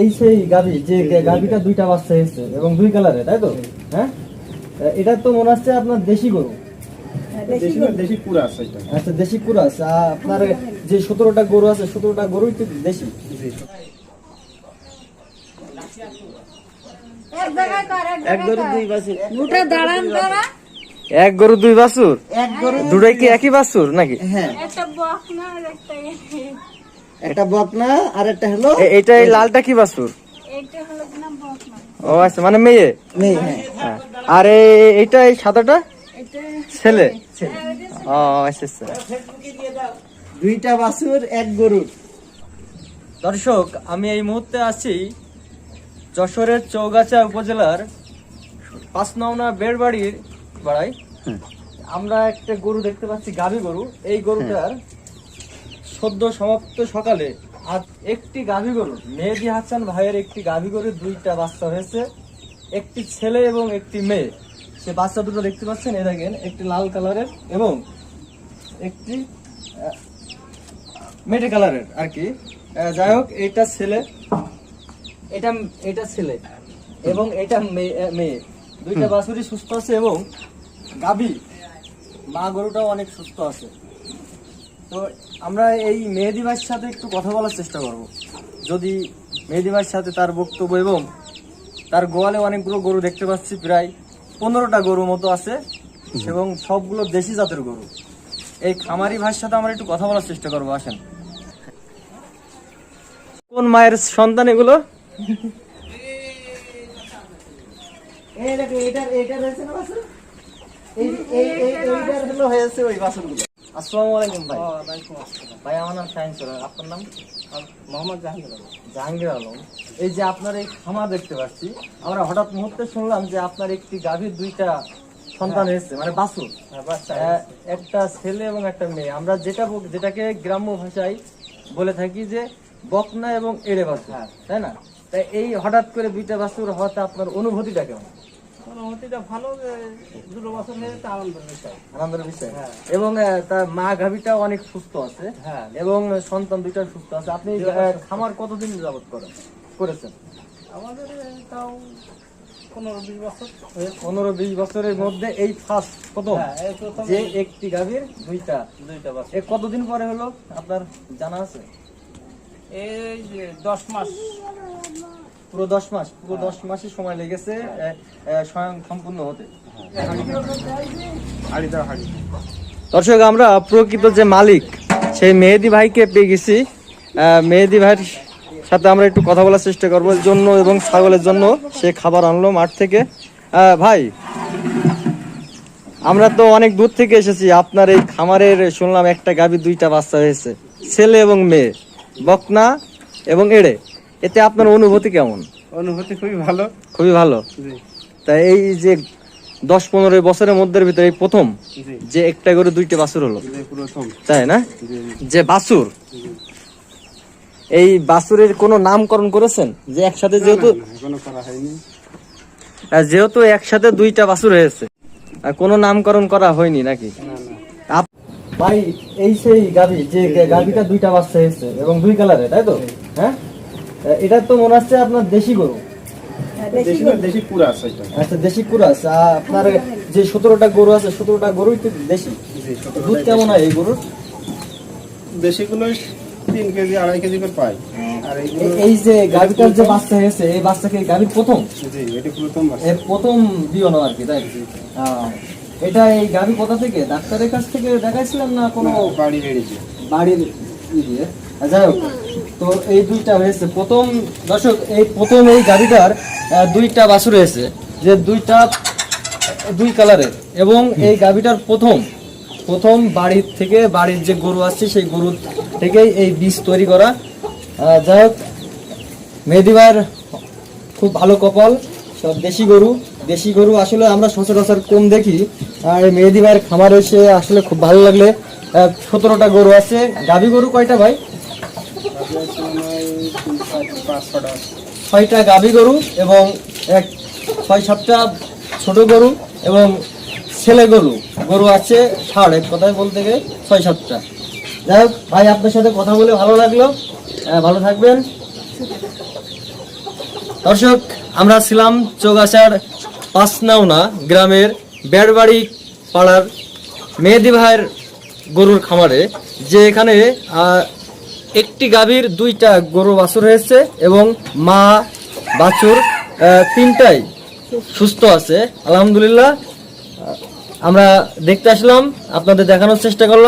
এই সেই গাভি যে গাভিটা দুইটা বাচ্চা এসেছে এবং দুই কালারে তাই তো? হ্যাঁ? এটা তো মনে হচ্ছে আপনার দেশি গরু। দেশি দেশি পুরা আছে আচ্ছা দেশি কুরাস আপনার যে সতেরোটা গরু আছে সতেরোটা গরুই তো দেশি। এক গরু দুই বাছুর। উঠে দাঁড়ান তারা এক গরু দুই বাছুর? এক গরু দুটাই কি একই বাছুর নাকি? হ্যাঁ একটা বকনা আর একটা হলো এই লালটা কি না ও আচ্ছা মানে মেয়ে? নেই হ্যাঁ। হ্যাঁ। আর এইটা এই সাদাটা? ছেলে? ও আচ্ছা আচ্ছা। দুইটা বাছুর এক গরুর দর্শক আমি এই মুহূর্তে আছি যশোরের চৌগাছা উপজেলার পাঁচ নওনা বেড়বাড়ির বাড়াই আমরা একটা গরু দেখতে পাচ্ছি গাভী গরু। এই গরুটার সদ্য সমাপ্ত সকালে আজ একটি গাভী গরু মেহেদি হাসান ভাইয়ের একটি গাভী গরুর দুইটা বাচ্চা হয়েছে। একটি ছেলে এবং একটি মেয়ে। সে বাচ্চা দুটো দেখতে পাচ্ছেন এ দেখেন একটি লাল কালারের এবং একটি মেটে কালারের আর কি। যাই হোক এটা ছেলে এটা এটা ছেলে এবং এটা মেয়ে মেয়ে। দুইটা বাছুরই সুস্থ আছে এবং গাভী মা গরুটাও অনেক সুস্থ আছে। তো আমরা এই মেহেদি ভাইয়ের সাথে একটু কথা বলার চেষ্টা করব। যদি মেহেদি ভাইয়ের সাথে তার বক্তব্য এবং তার গোয়ালে অনেকগুলো গরু দেখতে পাচ্ছি, প্রায় পনেরোটা গরু মতো আছে এবং সবগুলো দেশি জাতের গরু। এই খামারি ভাইয়ের সাথে আমরা একটু কথা বলার চেষ্টা করব, আসেন। কোন মায়ের সন্তান এগুলো? এইটার এইটার হয়েছে না বাছুর? এই এই এই এইটার হলো হয়েছে ওই বাছুরগুলো। আসসালামু আলাইকুম ভাই। ভাই আমার নাম শাহিন সরকার আপনার নাম? মোহাম্মদ জাহাঙ্গীর আলম। জাহাঙ্গীর আলম। এই যে আপনার এই খামার দেখতে পাচ্ছি আমরা হঠাৎ মুহূর্তে শুনলাম যে আপনার একটি গাভীর দুইটা সন্তান হয়েছে মানে বাছুর। হ্যাঁ, একটা ছেলে এবং একটা মেয়ে। আমরা যেটা যেটাকে গ্রাম্য ভাষায় বলে থাকি যে বকনা এবং এড়ে বাছুর। হ্যাঁ। তাই না? তাই এই হঠাৎ করে দুইটা বাসুর হওয়াতে আপনার অনুভূতিটা কেমন? অনুভূতিটা ভালো দুটো বছর হয়ে আনন্দের বিষয় আনন্দের বিষয়। এবং তার মা গাভীটা অনেক সুস্থ আছে। হ্যাঁ। এবং সন্তান দুইটা সুস্থ আছে। আপনি খামার কতদিন যাবত করেন করেছেন? আমাদের তাও পনেরো বিশ বছর। পনেরো বিশ বছরের মধ্যে এই ফার্স্ট প্রথম হ্যাঁ যে একটি গাভীর দুইটা। দুইটা বছর। এ কতদিন পরে হলো আপনার জানা আছে? এই যে দশ মাস। পুরো দশ মাস পুরো দশ মাসের সময় লেগেছে আহ, স্বয়ং সম্পূর্ণ হতে। হাড়ি দর্শক আমরা প্রকৃত যে মালিক সেই মেহেদি ভাইকে পেয়ে গেছি। মেহেদি ভাইয়ের সাথে আমরা একটু কথা বলার চেষ্টা করব। জন্য এবং ছাগলের জন্য সে খাবার আনলো মাঠ থেকে। ভাই আমরা তো অনেক দূর থেকে এসেছি। আপনার এই খামারের শুনলাম একটা গাভী দুইটা বাচ্চা হয়েছে। ছেলে এবং মেয়ে বকনা এবং এড়ে। এতে আপনার অনুভূতি কেমন? অনুভূতি খুবই ভালো। খুবই ভালো? জি। তাই এই যে দশ পনেরো বছরের মধ্যে ভিতরে এই প্রথম যে একটা করে দুইটা বাছুর হলো? তাই না? যে বাছুর? এই বাছুরের কোনো নামকরণ করেছেন? যে একসাথে যেহেতু যেহেতু একসাথে দুইটা বাছুর হয়েছে আর কোনো নামকরণ করা হয়নি নাকি? ভাই এই সেই গাভী যে গাভীটা দুইটা বাচ্চা হয়েছে এবং দুই কালারে তাই তো? হ্যাঁ? এটা তো মনে হচ্ছে আপনার দেশি গরু। দেশি দেশি পুরা আছে এটা। আচ্ছা দেশি কুরাস আপনার যে সতেরোটা গরু আছে সতেরোটা গরুই তো দেশি। দুধ কেমন হয় এই গরুর? দেশিগুলো তিন কেজি আড়াই কেজি করে পাই আর এই যে গাভীটার যে বাচ্চা হয়েছে এই বাচ্চাকে এই প্রথম? জি এটি প্রথম বাচ্চা। এর প্রথম বিয়নো আর কি তাই? এটা এই গাভী কোথা থেকে? ডাক্তারের কাছ থেকে দেখাইছিলেন না কোনো বাড়ি বেড়েছে বাড়ির দিয়ে যাই হোক তো এই দুইটা হয়েছে। প্রথম দর্শক এই প্রথম এই গাড়িটার দুইটা বাছুর হয়েছে যে দুইটা দুই কালারের এবং এই গাভীটার প্রথম প্রথম বাড়ির থেকে বাড়ির যে গরু আসছে সেই গরুর থেকেই এই বীজ তৈরি করা। যাই হোক ভাইয়ের খুব ভালো কপাল সব দেশি গরু। দেশি গরু আসলে আমরা সচরাচর কম দেখি। আর এই মেহেদি ভাইয়ের খামার এসে আসলে খুব ভালো লাগলে। সতেরোটা গরু আছে। গাভী গরু কয়টা ভাই? ছয়টা গাভী গরু এবং এক ছয় সাতটা ছোট গরু এবং ছেলে গরু। গরু আছে ষাট এক কথায় বলতে গেলে ছয় সাতটা। যাই হোক ভাই আপনার সাথে কথা বলে ভালো লাগল। আহ, ভালো থাকবেন। দর্শক আমরা ছিলাম চৌগাছার পাঁচনাওনা গ্রামের বেড়বাড়ি পাড়ার মেহেদি ভাইয়ের গরুর খামারে যে এখানে একটি গাভীর দুইটা গরু বাছুর হয়েছে এবং মা বাছুর তিনটাই সুস্থ আছে। আলহামদুলিল্লাহ। আমরা দেখতে আসলাম, আপনাদের দেখানোর চেষ্টা করলাম।